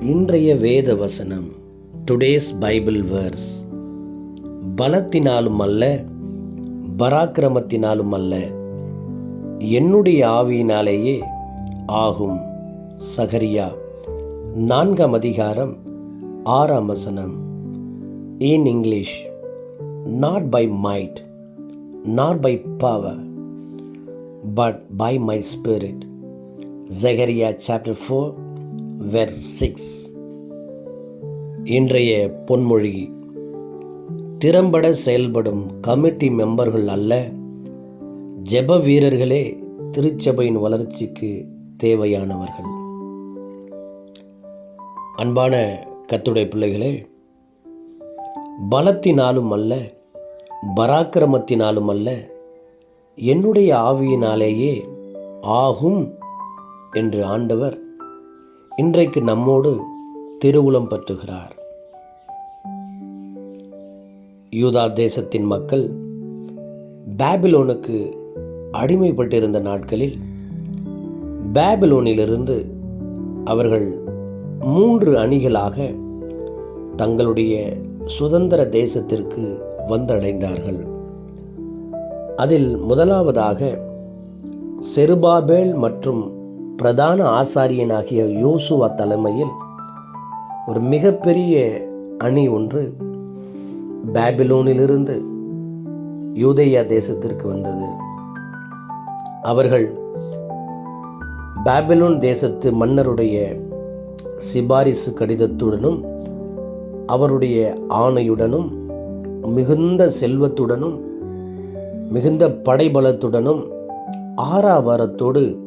இன்றைய வேத வசனம் டுடேஸ் பைபிள் வேர்ஸ் பலத்தினாலும் அல்ல பராக்கிரமத்தினாலும் அல்ல என்னுடைய ஆவியினாலேயே ஆகும். சகரியா நான்காம் அதிகாரம் ஆறாம் வசனம். In English not by might not by power but by my spirit Zechariah chapter four verse six இன்றைய பொன்மொழி திறம்பட செயல்படும் கமிட்டி மெம்பர்கள் அல்ல ஜெப வீரர்களே திருச்சபையின் வளர்ச்சிக்கு தேவையானவர்கள். அன்பான கத்துடைய பிள்ளைகளே பலத்தினாலும் அல்ல பராக்கிரமத்தினாலும் அல்ல என்னுடைய ஆவியினாலேயே ஆகும் என்று ஆண்டவர் இன்றைக்கு நம்மோடு திருவுளம் பற்றுகிறார். யூதா தேசத்தின் மக்கள் பேபிலோனுக்கு அடிமைப்பட்டிருந்த நாட்களில் பேபிலோனிலிருந்து அவர்கள் மூன்று அணிகளாக தங்களுடைய சுதந்திர தேசத்திற்கு வந்தடைந்தார்கள். அதில் முதலாவதாக செருபாபேல் மற்றும் பிரதான ஆசாரியனாகிய யோசுவா தலைமையில் ஒரு மிகப்பெரிய அணி ஒன்று பேபிலோனிலிருந்து யூதேயா தேசத்திற்கு வந்தது. அவர்கள் பேபிலோன் தேசத்து மன்னருடைய சிபாரிசு கடிதத்துடனும் அவருடைய ஆணையுடனும் மிகுந்த செல்வத்துடனும் மிகுந்த படைபலத்துடனும் ஆறாவாரத்தோடு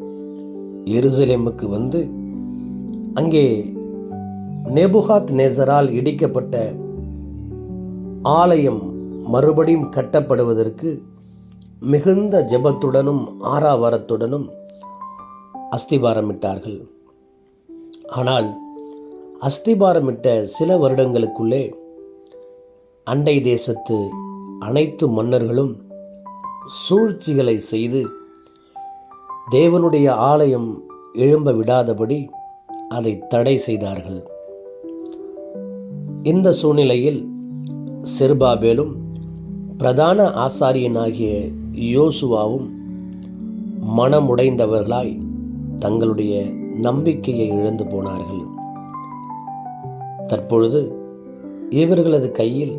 எருசலேமுக்கு வந்து அங்கே நெபுகாத் நேசரால் இடிக்கப்பட்ட ஆலயம் மறுபடியும் கட்டப்படுவதற்கு மிகுந்த ஜெபத்துடனும் ஆறாவாரத்துடனும் அஸ்திபாரமிட்டார்கள். ஆனால் அஸ்திபாரமிட்ட சில வருடங்களுக்குள்ளே அண்டை தேசத்து அனைத்து மன்னர்களும் சூழ்ச்சிகளை செய்து தேவனுடைய ஆலயம் எழும்ப விடாதபடி அதை தடை செய்தார்கள். இந்த சூழ்நிலையில் செருபாபேலும் பிரதான ஆசாரியனாகிய யோசுவாவும் மனமுடைந்தவர்களாய் தங்களுடைய நம்பிக்கையை இழந்து போனார்கள். தற்பொழுது இவர்களது கையில்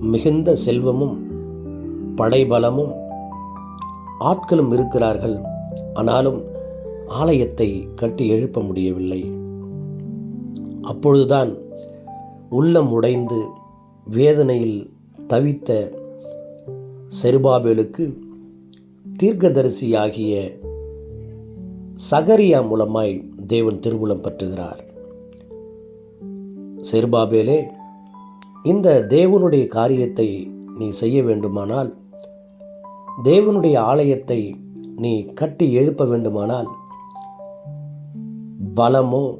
மிகுந்த செல்வமும் படைபலமும் ஆட்களும் இருக்கிறார்கள். ஆனாலும் ஆலயத்தை கட்டி எழுப்ப முடியவில்லை. அப்பொழுதுதான் உள்ளம் உடைந்து வேதனையில் தவித்த செருபாபேலுக்கு தீர்க்கதரிசியாகிய சகரியா மூலமாய் தேவன் திருமூலம் பற்றுகிறார். செருபாபேலே இந்த தேவனுடைய காரியத்தை நீ செய்ய வேண்டுமானால் தேவனுடைய ஆலயத்தை நீ கட்டி எழுப்ப வேண்டுமானால் பலமோ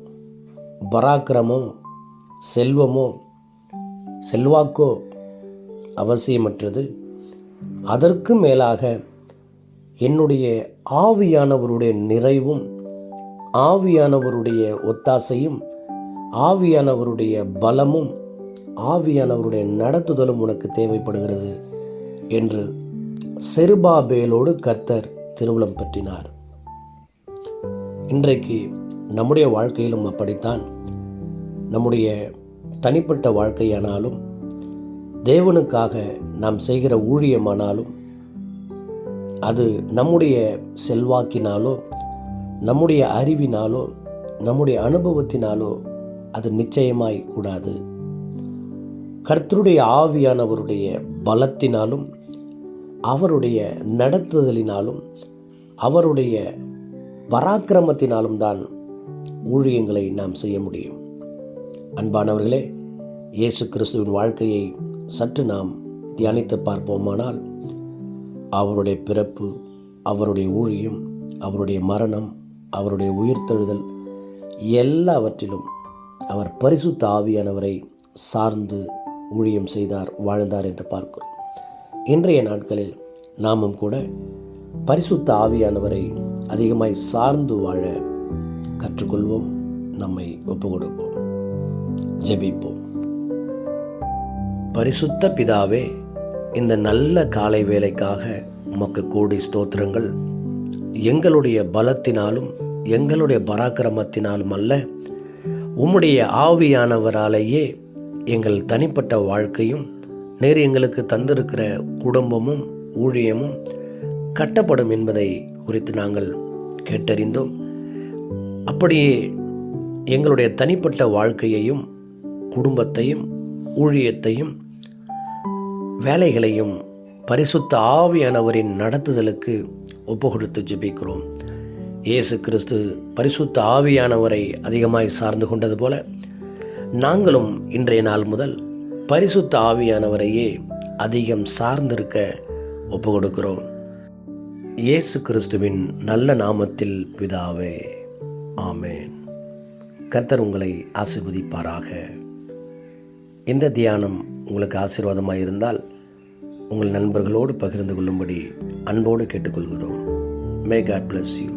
பராக்கிரமோ செல்வமோ செல்வாக்கோ அவசியமற்றது. அதற்கு மேலாக என்னுடைய ஆவியானவருடைய நிறைவும் ஆவியானவருடைய ஒத்தாசையும் ஆவியானவருடைய பலமும் ஆவியானவருடைய நடத்துதலும் உனக்கு தேவைப்படுகிறது என்று செருபாபேலோடு கர்த்தர் திருவுளம் பற்றினார். இன்றைக்கு நம்முடைய வாழ்க்கையிலும் அப்படித்தான். நம்முடைய தனிப்பட்ட வாழ்க்கையானாலும் தேவனுக்காக நாம் செய்கிற ஊழியமானாலும் அது நம்முடைய செல்வாக்கினாலோ நம்முடைய அறிவினாலோ நம்முடைய அனுபவத்தினாலோ அது நிச்சயமாய் கூடாது. கர்த்தருடைய ஆவியானவருடைய பலத்தினாலும் அவருடைய நடத்துதலினாலும் அவருடைய பராக்கிரமத்தினாலும் தான் ஊழியங்களை நாம் செய்ய முடியும். அன்பானவர்களே இயேசு கிறிஸ்துவின் வாழ்க்கையை சற்று நாம் தியானித்து பார்ப்போமானால் அவருடைய பிறப்பு அவருடைய ஊழியம் அவருடைய மரணம் அவருடைய உயிர்த்தெழுதல் எல்லாவற்றிலும் அவர் பரிசுத்த ஆவியானவரை சார்ந்து ஊழியம் செய்தார் வாழ்ந்தார் என்று பார்க்கிறோம். இன்றைய நாட்களில் நாமும் கூட பரிசுத்த ஆவியானவரை அதிகமாய் சார்ந்து வாழ கற்றுக்கொள்வோம் நம்மை ஒப்பு கொடுப்போம் ஜெபிப்போம். பரிசுத்த பிதாவே இந்த நல்ல காலை வேலைக்காக உமக்கு கூடி ஸ்தோத்திரங்கள். எங்களுடைய பலத்தினாலும் எங்களுடைய பராக்கிரமத்தினாலும் அல்ல உம்முடைய ஆவியானவராலேயே எங்கள் தனிப்பட்ட வாழ்க்கையும் நேர் எங்களுக்கு தந்திருக்கிற குடும்பமும் ஊழியமும் கட்டப்படும் என்பதை குறித்து நாங்கள் கேட்டறிந்தோம். அப்படியே எங்களுடைய தனிப்பட்ட வாழ்க்கையையும் குடும்பத்தையும் ஊழியத்தையும் வேலைகளையும் பரிசுத்த ஆவியானவரின் நடத்துதலுக்கு ஒப்பு கொடுத்து ஜெபிக்கிறோம். இயேசு கிறிஸ்து பரிசுத்த ஆவியானவரை அதிகமாய் சார்ந்து கொண்டது போல நாங்களும் இன்றைய நாள் முதல் பரிசுத்த ஆவியானவரையே அதிகம் சார்ந்திருக்க ஒப்பு கொடுக்கிறோம் இயேசு கிறிஸ்துவின் நல்ல நாமத்தில் பிதாவே ஆமேன். கர்த்தர் உங்களை ஆசிர்வதிப்பாராக. இந்த தியானம் உங்களுக்கு ஆசீர்வாதமாக இருந்தால் உங்கள் நண்பர்களோடு பகிர்ந்து கொள்ளும்படி அன்போடு கேட்டுக்கொள்கிறோம். May God bless you